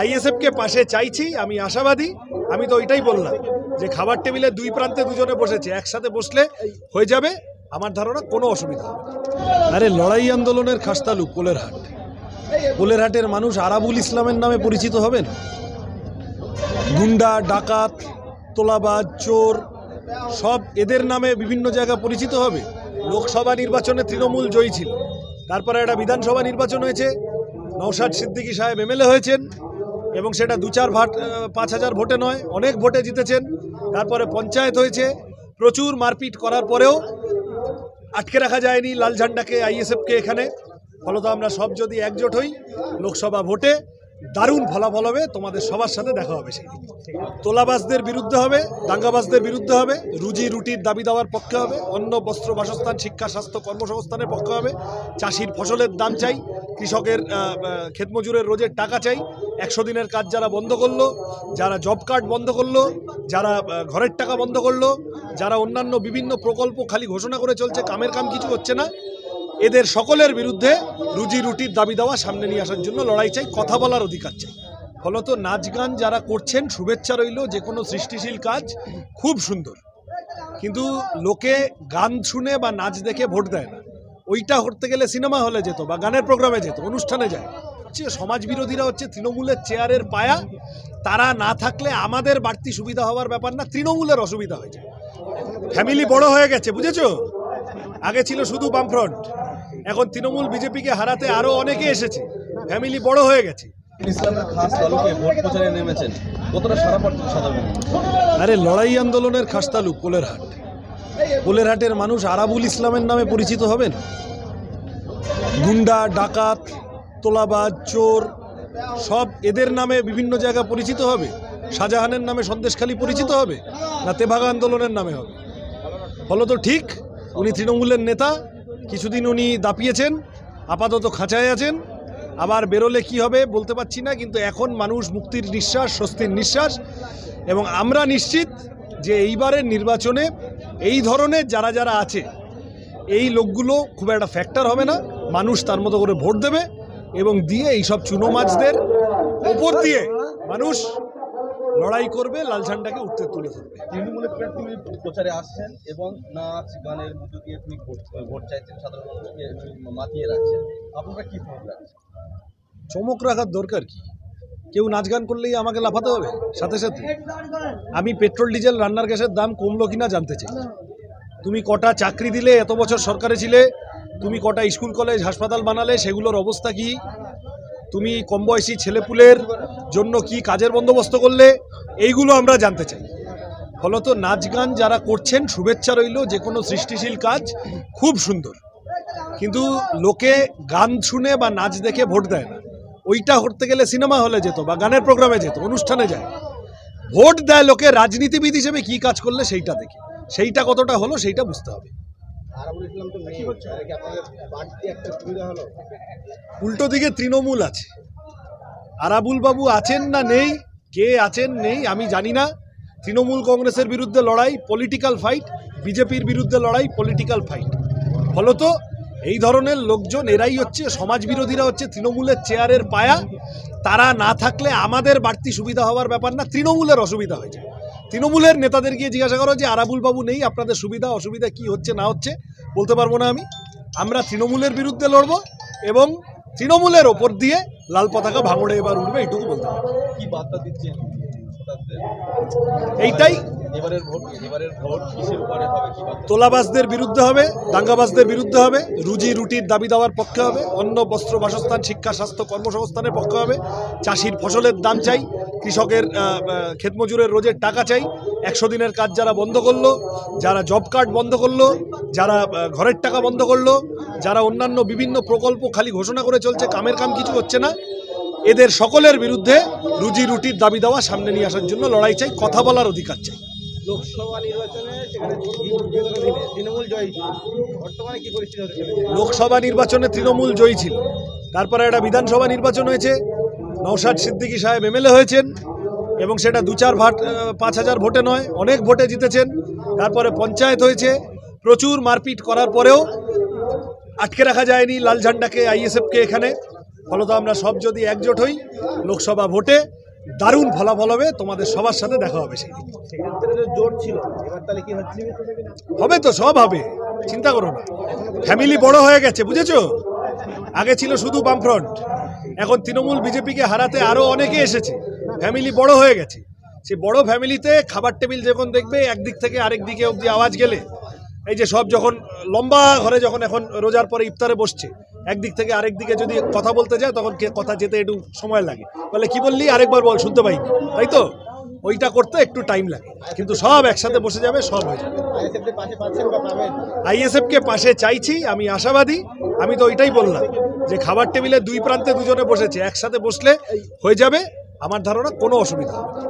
আইএসএফকে পাশে চাইছি, আমি আশাবাদী। আমি তো ওইটাই বললাম যে খাবার টেবিলে দুই প্রান্তে দুজনে বসেছে, একসাথে বসলে হয়ে যাবে, আমার ধারণা কোনো অসুবিধা আরে, লড়াই আন্দোলনের খাস্তালু পোলের হাট। পোলের হাটের মানুষ আরাবুল ইসলামের নামে পরিচিত হবেন? গুন্ডা, ডাকাত, তোলাবাজ, চোর, সব এদের নামে বিভিন্ন জায়গা পরিচিত হবে? লোকসভা নির্বাচনে তৃণমূল জয়ী ছিল। তারপরে একটা বিধানসভা নির্বাচন হয়েছে নৌসাদ সিদ্দিকী সাহেব এমএলএ হয়েছেন এবং সেটা দু চার ভাট পাঁচ হাজার ভোটে নয়, অনেক ভোটে জিতেছেন। তারপরে পঞ্চায়েত হয়েছে, প্রচুর মারপিট করার পরেও আটকে রাখা যায়নি লাল ঝান্ডাকে আইএসএফকে এখানে। ফলত আমরা সব যদি একজোট হই, লোকসভা ভোটে দারুণ ফলাফল হবে, তোমাদের সবার সাথে দেখা হবে সেই দিন। তোলাবাজদের বিরুদ্ধে হবে, দাঙ্গাবাজদের বিরুদ্ধে হবে, রুজি রুটির দাবি দেওয়ার পক্ষে হবে, অন্ন, বস্ত্র, বাসস্থান, শিক্ষা, স্বাস্থ্য, কর্মসংস্থানের পক্ষে হবে। চাষির ফসলের দাম চাই, কৃষকের ক্ষেতমজুরের রোজের টাকা চাই। একশো দিনের কাজ যারা বন্ধ করল, যারা জব কার্ড বন্ধ করল, যারা ঘরের টাকা বন্ধ করল, যারা অন্যান্য বিভিন্ন প্রকল্প খালি ঘোষণা করে চলছে, কামের কাম কিছু হচ্ছে না। এদের সকলের বিরুদ্ধে রুজি রুটির দাবি দেওয়া সামনে নিয়ে আসার জন্য লড়াই চাই, কথা বলার অধিকার চাই। ফলত নাচ গান যারা করছেন, শুভেচ্ছা রইল, যে কোনো সৃষ্টিশীল কাজ খুব সুন্দর। কিন্তু লোকে গান শুনে বা নাচ দেখে ভোট দেয় না। ওইটা করতে গেলে সিনেমা হলে যেত বা গানের প্রোগ্রামে যেত, অনুষ্ঠানে যায়। হচ্ছে সমাজ বিরোধীরা হচ্ছে তৃণমূলের চেয়ারের পায়া, তারা না থাকলে আমাদের বাড়তি সুবিধা হওয়ার ব্যাপার না, তৃণমূলের অসুবিধা হয়েছে ফ্যামিলি বড় হয়ে গেছে, বুঝেছ? আগে ছিল শুধু বামফ্রন্ট। এখন তৃণমূল বিজেপিকে হারাতে আরও অনেকে এসেছে। ফ্যামিলি বড় হয়ে গেছে? আরে লড়াই আন্দোলনের খাস্তালু পোলের হাট পোলের হাটের মানুষ আরাবুল ইসলামের নামে পরিচিত হবেন? গুন্ডা ডাকাত তোলাবাজ চোর সব এদের নামে বিভিন্ন জায়গা পরিচিত হবে। শাহজাহানের নামে সন্দেশখালী পরিচিত হবে না তেভাগা আন্দোলনের নামে হবে? ফলত ঠিক উনি তৃণমূলের নেতা কিছুদিন উনি দাপিয়েছেন, আপাতত খাঁচায় আছেন। আবার বেরোলে কি হবে বলতে পারছি না, কিন্তু এখন মানুষ মুক্তির নিঃশ্বাস, স্বস্তির নিঃশ্বাস। এবং আমরা নিশ্চিত যে এইবারের নির্বাচনে এই ধরনের যারা যারা আছে, এই লোকগুলো খুব একটা ফ্যাক্টর হবে না। মানুষ তার মতো করে ভোট দেবে এবং দিয়ে এইসব চুনো মাছদের ওপর দিয়ে মানুষ লড়াই করবে লাল ঝান্ডাকে উঠতে তুলে ধরবে। তৃণমূলের প্রার্থী প্রচারে আসছেন এবং নাচ গানের মধ্য দিয়ে তিনি ভোট চাইছেন সাধারণ মাতিয়ে রাখছেন। আপনারা কি ভোট রাখছেন? চমক রাখার দরকার কি? কেউ নাচ গান করলেই আমাকে লাফাতে হবে? সাথে সাথে। আমি পেট্রোল ডিজেল রান্নার গ্যাসের দাম কমলো কিনা জানতে চাই। তুমি কটা চাকরি দিলে এত বছর সরকারে ছিলে তুমি কটা স্কুল কলেজ হাসপাতাল বানালে সেগুলোর অবস্থা কি? তুমি কম বয়সী ছেলেপুলের জন্য কি কাজের বন্দোবস্ত করলে? এইগুলো আমরা জানতে চাই। ফলত নাচ গান যারা করছেন, শুভেচ্ছা রইল যে কোনো সৃষ্টিশীল কাজ, খুব সুন্দর। কিন্তু লোকে গান শুনে বা নাচ দেখে ভোট দেয় না। ওইটা করতে গেলে সিনেমা হলে যেত বা গানের প্রোগ্রামে যেত, অনুষ্ঠানে যায়। ভোট দেয় লোকে, রাজনীতিবিদ হিসেবে কি কাজ করলে সেইটা দেখে। সেইটা কতটা হলো, সেইটা বুঝতে হবে। উল্টো দিকে তৃণমূল আছে। আরাবুল বাবু আছেন না নেই? কে আছেন নেই? আমি জানি না। তৃণমূল কংগ্রেসের বিরুদ্ধে লড়াই পলিটিক্যাল ফাইট বিজেপির বিরুদ্ধে লড়াই পলিটিক্যাল ফাইট ফলত এই ধরনের লোকজন, এরাই হচ্ছে সমাজ বিরোধীরা হচ্ছে তৃণমূলের চেয়ারের পায়া। তারা না থাকলে আমাদের বাড়তি সুবিধা হওয়ার ব্যাপার না, তৃণমূলের অসুবিধা হয়ে যায়। তৃণমূলের নেতাদের গিয়ে জিজ্ঞাসা করো যে আরাবুলবাবু নেই আপনাদের সুবিধা অসুবিধা কি হচ্ছে না হচ্ছে বলতে পারব না আমি। আমরা তৃণমূলের বিরুদ্ধে লড়ব এবং তৃণমূলের ওপর দিয়ে লাল পতাকা ভাঙড়ে এবার উঠবে এইটুকু বলতে পারব। কি বার্তা দিচ্ছেন? এইটাই কি বিরুদ্ধে হবে দাঙ্গাবাসদের বিরুদ্ধে হবে, রুজি রুটির দাবি দেওয়ার পক্ষে হবে, অন্ন, বস্ত্র, বাসস্থান, শিক্ষা, স্বাস্থ্য, কর্মসংস্থানের পক্ষে হবে। চাষির ফসলের দাম চাই, কৃষকের ক্ষেতমজুরের রোজের টাকা চাই। একশো দিনের কাজ যারা বন্ধ করল, যারা জব কার্ড বন্ধ করল, যারা ঘরের টাকা বন্ধ করল, যারা অন্যান্য বিভিন্ন প্রকল্প খালি ঘোষণা করে চলছে, কামের কাম কিছু হচ্ছে না, এদের সকলের বিরুদ্ধে রুজি রুটির দাবি দেওয়া সামনে নিয়ে আসার জন্য লড়াই চাই, কথা বলার অধিকার চাই। লোকসভা নির্বাচনে তৃণমূল জয়ী তৃণমূল জয়ী ছিল। তারপরে একটা বিধানসভা নির্বাচন হয়েছে। নৌসাদ সিদ্দিকী সাহেব এমএলএ হয়েছেন এবং সেটা দু চার ভাট পাঁচ হাজার ভোটে নয়, অনেক ভোটে জিতেছেন। তারপরে পঞ্চায়েত হয়েছে। প্রচুর মারপিট করার পরেও আটকে রাখা যায়নি লাল ঝান্ডাকে, আইএসএফকে এখানে। ফলত আমরা সব যদি একজোট হই লোকসভা ভোটে। দারুণ ফলাফল হবে তোমাদের সবার সাথে দেখা হবে সেই হবে তো সব হবে চিন্তা করো না। ফ্যামিলি বড় হয়ে গেছে বুঝেছ? আগে ছিল শুধু বামফ্রন্ট এখন তৃণমূল বিজেপিকে হারাতে আরও অনেকে এসেছে। ফ্যামিলি বড় হয়ে গেছে। সে বড় ফ্যামিলিতে খাবার টেবিল যখন দেখবে একদিক থেকে আরেক দিকে অবধি আওয়াজ গেলে এই যে সব যখন লম্বা ঘরে যখন এখন রোজার পরে ইফতারে বসছে একদিক থেকে আরেক দিকে যদি কথা বলতে যায়, তখন কথা যেতে একটু সময় লাগে। বলে, কি বললি? আরেকবার বল, শুনতে পাইনি। তাই তো? ওইটা করতে একটু টাইম লাগে। কিন্তু সব একসাথে বসে যাবে, সব হয়ে যাবে। আইএসএফকে পাশে চাইছি, আমি আশাবাদী। আমি তো ওইটাই বললাম যে, খাবার টেবিলে দুই প্রান্তে দুজনে বসেছে। একসাথে বসলে হয়ে যাবে। আমার ধারণা কোনো অসুবিধা হবে